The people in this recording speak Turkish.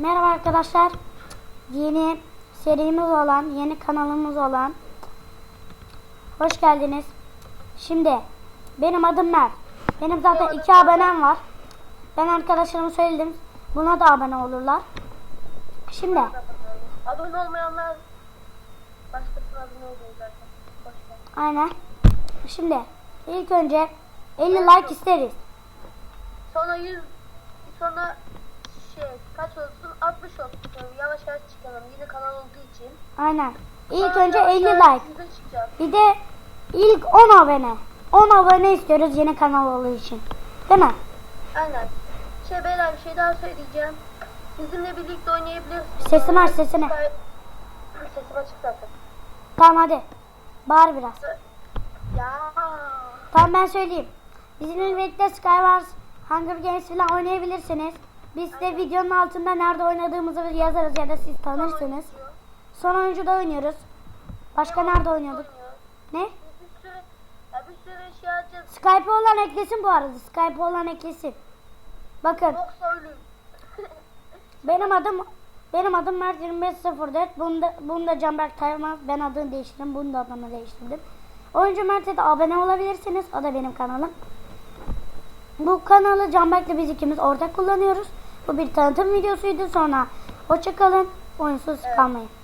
Merhaba arkadaşlar. Yeni serimiz olan, yeni kanalımız olan Hoş geldiniz. Şimdi benim adım Mert. Benim zaten iki abonem var. Ben arkadaşlarıma söyledim. Buna da abone olurlar. Şimdi Abone olmayanlar başkasına abone oluyor zaten. Boş ver. aynen. Şimdi ilk önce 50 like isteriz. Sonra 100 sonra şey kaç olsun 60 olsun. Yavaş yavaş çıkalım. Yine kanal olduğu için. Aynen. İlk önce yavaş 50 yavaş like. Bir de ilk 10 abone. 10 abone istiyoruz yeni kanal olduğu için. Değil mi? Aynen. Şey beyler bir şey daha söyleyeceğim. Bizimle birlikte oynayabilirsiniz. Sesini aç, sesini. Sesim açık zaten. Tamam hadi. Bağır biraz. Ya. Tamam ben söyleyeyim. Bizimle birlikte Skywars, Hunger Games falan oynayabilirsiniz. Biz de videonun altında nerede oynadığımızı yazarız ya da siz tanırsınız. Son oyuncuda oynuyoruz. Başka nerede oynuyorduk? Ne? Skype olan eklesin bu arada. Skype olan eklesin. Bakın benim adım benim adım Mert 2504. Bunda bunda Canberk Taymaz. Ben adını değiştirdim. Bunu da adını değiştirdim. Oyuncu Mert'e de abone olabilirsiniz. O da benim kanalım. Bu kanalı Canberk'le biz ikimiz ortak kullanıyoruz. Bu bir tanıtım videosuydu. Sonra hoşçakalın. Oyunsuz kalmayın.